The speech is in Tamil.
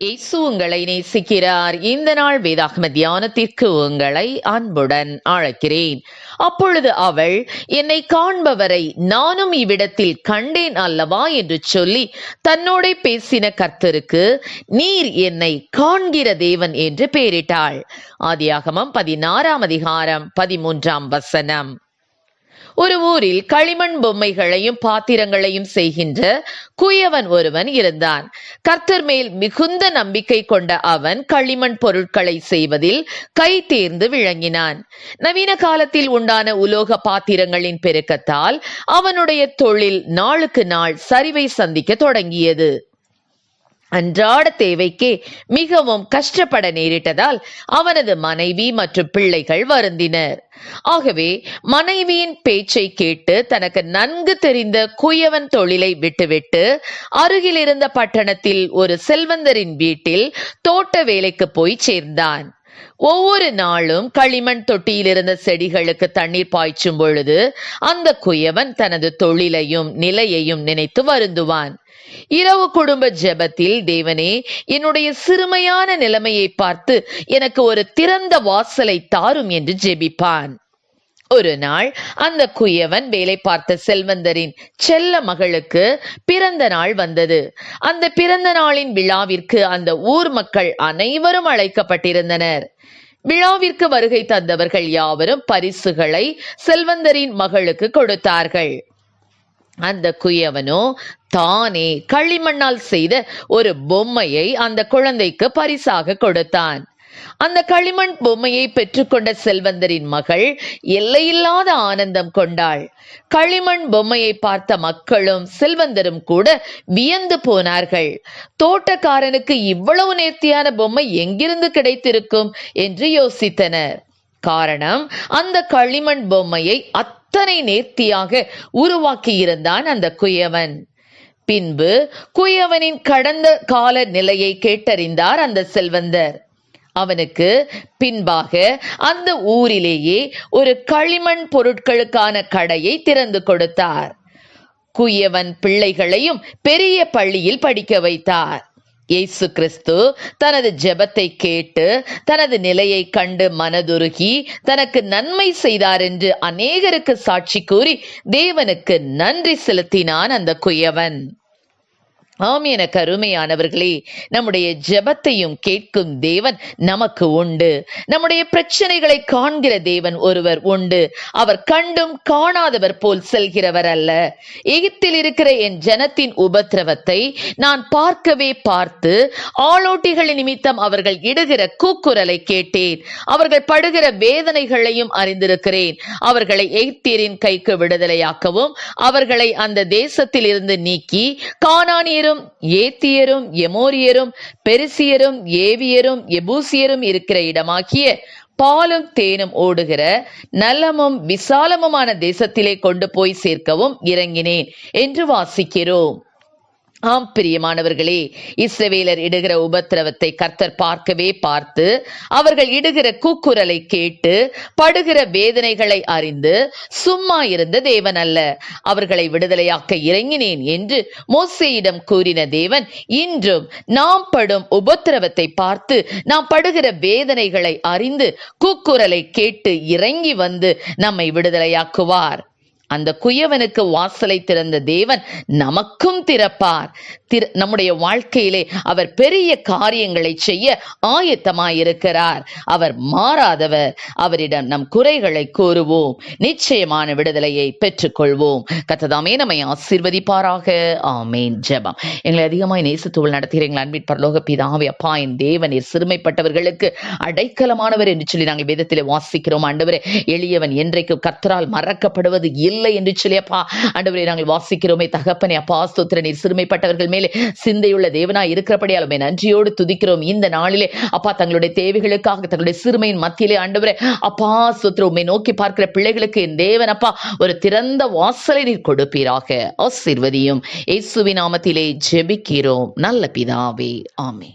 இயேசு உங்களை நேசிக்கிறார். இந்த நாள் வேதாகம தியானத்திற்கு உங்களை அன்புடன் அழைக்கிறேன். அப்பொழுது அவள் என்னை காண்பவரை நானும் இவ்விடத்தில் கண்டேன் அல்லவா? என்று சொல்லி தன்னோட பேசின கர்த்தருக்கு நீர் என்னை காண்கிற தேவன் என்று பெயரிட்டாள். ஆதியாகமம் பதினாறாம் அதிகாரம் பதிமூன்றாம் வசனம். ஒரு ஊரில் களிமண் பொம்மைகளையும் பாத்திரங்களையும் செய்கின்ற குயவன் ஒருவன் இருந்தான். கர்த்தர் மேல் மிகுந்த நம்பிக்கை கொண்ட அவன் களிமண் பொருட்களை செய்வதில் கை தேர்ந்து விளங்கினான். நவீன காலத்தில் உண்டான உலோக பாத்திரங்களின் பெருக்கத்தால் அவனுடைய தொழில் நாளுக்கு நாள் சரிவை சந்திக்க தொடங்கியது. அன்றாட தேவைக்கே மிகவும் கஷ்டப்பட நேரிட்டதால் அவனது மனைவி மற்றும் பிள்ளைகள் வருந்தினர். ஆகவே மனைவியின் பேச்சை கேட்டு தனக்கு நன்கு தெரிந்த குயவன் தொழிலை விட்டுவிட்டு அருகிலிருந்த பட்டணத்தில் ஒரு செல்வந்தரின் வீட்டில் தோட்ட வேலைக்கு போய் சேர்ந்தான். ஒவ்வொரு நாளும் களிமண் தொட்டியில் இருந்த செடிகளுக்கு தண்ணீர் பாய்ச்சும் பொழுது அந்த குயவன் தனது தொழிலையும் நிலையையும் நினைத்து வருந்துவான். இரவு குடும்ப ஜெபத்தில் தேவனே என்னுடைய சிறுமையான நிலைமையை பார்த்து எனக்கு ஒரு திறந்த வாசலை தாரும் என்று ஜெபிப்பான். ஒரு நாள் அந்த குயவன் வேலை பார்த்த செல்வந்தரின் செல்ல மகளுக்கு பிறந்த நாள் வந்தது. அந்த பிறந்த நாளின் விழாவிற்கு அந்த ஊர் மக்கள் அனைவரும் அழைக்கப்பட்டிருந்தனர். விழாவிற்கு வருகை தந்தவர்கள் யாவரும் பரிசுகளை செல்வந்தரின் மகளுக்கு கொடுத்தார்கள். அந்த குயவனோ தானே களிமண்ணால் செய்த ஒரு பொம்மையை அந்த குழந்தைக்கு பரிசாக கொடுத்தான். அந்த களிமண் பொம்மையை பெற்றுக்கொண்ட செல்வந்தரின் மகள் எல்லையில்லாத ஆனந்தம் கொண்டாள். களிமண் பொம்மையை பார்த்த மக்களும் செல்வந்தரும் கூட வியந்து போனார்கள். தோட்டக்காரனுக்கு இவ்வளவு நேர்த்தியான பொம்மை எங்கிருந்து கிடைத்திருக்கும் என்று யோசித்தனர். காரணம் அந்த களிமண் பொம்மையை அத்தனை நேர்த்தியாக உருவாக்கி இருந்தான் அந்த குயவன். பின்பு குயவனின் கடந்த கால நிலையை கேட்டறிந்தார் அந்த செல்வந்தர். அவனுக்கு பின்பாக அந்த ஊரிலேயே ஒரு களிமண் பொருட்களுக்கான கடையை திறந்து கொடுத்தார். குயவன் பிள்ளைகளையும் பெரிய பள்ளியில் படிக்க வைத்தார். இயேசு கிறிஸ்து தனது ஜெபத்தை கேட்டு தனது நிலையை கண்டு மனதுருகி தனக்கு நன்மை செய்தார் என்று அநேகருக்கு சாட்சி கூறி தேவனுக்கு நன்றி செலுத்தினான் அந்த குயவன். ஆம் என கருமையானவர்களே நம்முடைய ஜெபத்தையும் கேட்கும் தேவன் நமக்கு உண்டு. நம்முடைய பிரச்சனைகளை காண்கிற தேவன் ஒருவர் உண்டு. அவர் கண்டும் காணாதவர் போல் செல்கிறவர் அல்ல. எகிப்தில் இருக்கிற என் ஜனத்தின் உபத்திரவத்தை நான் பார்க்கவே பார்த்து ஆளோட்டிகள் நிமித்தம் அவர்கள் இடுகிற கூக்குரலை கேட்டேன். அவர்கள் படுகிற வேதனைகளையும் அறிந்திருக்கிறேன். அவர்களை எகிப்தியரின் கைக்கு விடுதலையாக்கவும் அவர்களை அந்த தேசத்தில் இருந்து நீக்கி எமோரியரும் ஏத்தியரும் எமோரியரும் பெருசியரும் ஏவியரும் எபூசியரும் இருக்கிற இடமாகிய பாலும் தேனும் ஓடுகிற நலமும் விசாலமுமான தேசத்திலே கொண்டு போய் சேர்க்கவும் இறங்கினேன் என்று வாசிக்கிறோம். ஆம் பிரியமானவர்களே இஸ்ரவேலர் இடுகிற உபத்திரவத்தை கர்த்தர் பார்க்கவே பார்த்து அவர்கள் இடுகிற கூக்குரலை கேட்டு படுகிற வேதனைகளை அறிந்து சும்மா இருந்த தேவன் அல்ல. அவர்களை விடுதலையாக்க இறங்கினேன் என்று மோசையிடம் கூறின தேவன் இன்றும் நாம் படும் உபத்திரவத்தை பார்த்து நாம் படுகிற வேதனைகளை அறிந்து கூக்குரலை கேட்டு இறங்கி வந்து நம்மை விடுதலையாக்குவார். அந்த குயவனுக்கு வாசலை திறந்த தேவன் நமக்கும் திறப்பார். திரு நம்முடைய வாழ்க்கையிலே அவர் பெரிய காரியங்களை செய்ய ஆயத்தமாயிருக்கிறார். அவர் மாறாதவர். அவரிடம் நம் குறைகளை கூறுவோம். நிச்சயமான விடுதலையை பெற்றுக்கொள்வோம். கத்ததாமே நம்மை ஆசீர்வதிப்பாராக. ஆமேன். ஜெபம். எங்களை அதிகமாய் நேசத்துவல் நடத்துகிறீங்கள் அன்பின் பரலோக பிதாவே அப்பா என் தேவனீர் சிறுமைப்பட்டவர்களுக்கு அடைக்கலமானவர் என்று சொல்லி நாங்கள் வேதத்திலே வாசிக்கிறோம். ஆண்டவரே எளியவன் என்றைக்கு கத்தரால் மறக்கப்படுவது இல்லை. என்று சொல்லி அப்பா அண்டவரை நாங்கள் வாசிக்கிறோமே தகப்பனே அப்பா ஸ்தோத்திர நீர். சிறுமைப்பட்டவர்கள் மேலே சிந்தையுள்ள தேவனா இருக்கிறபடியாலுமே நன்றியோடு துதிக்கிறோம். இந்த நாளிலே அப்பா தங்களுடைய தேவைகளுக்காக தங்களுடைய சிறுமையின் மத்தியிலே ஆண்டவரே அப்பா ஸ்தோத்திர உம்மை நோக்கி பார்க்கிற பிள்ளைகளுக்கு என் தேவன் அப்பா ஒரு திறந்த வாசலை நீர் கொடுப்பீராக. ஆசீர்வதியும். இயேசுவின் நாமத்திலே ஜெபிக்கிறோம். நல்ல பிதாவே ஆமே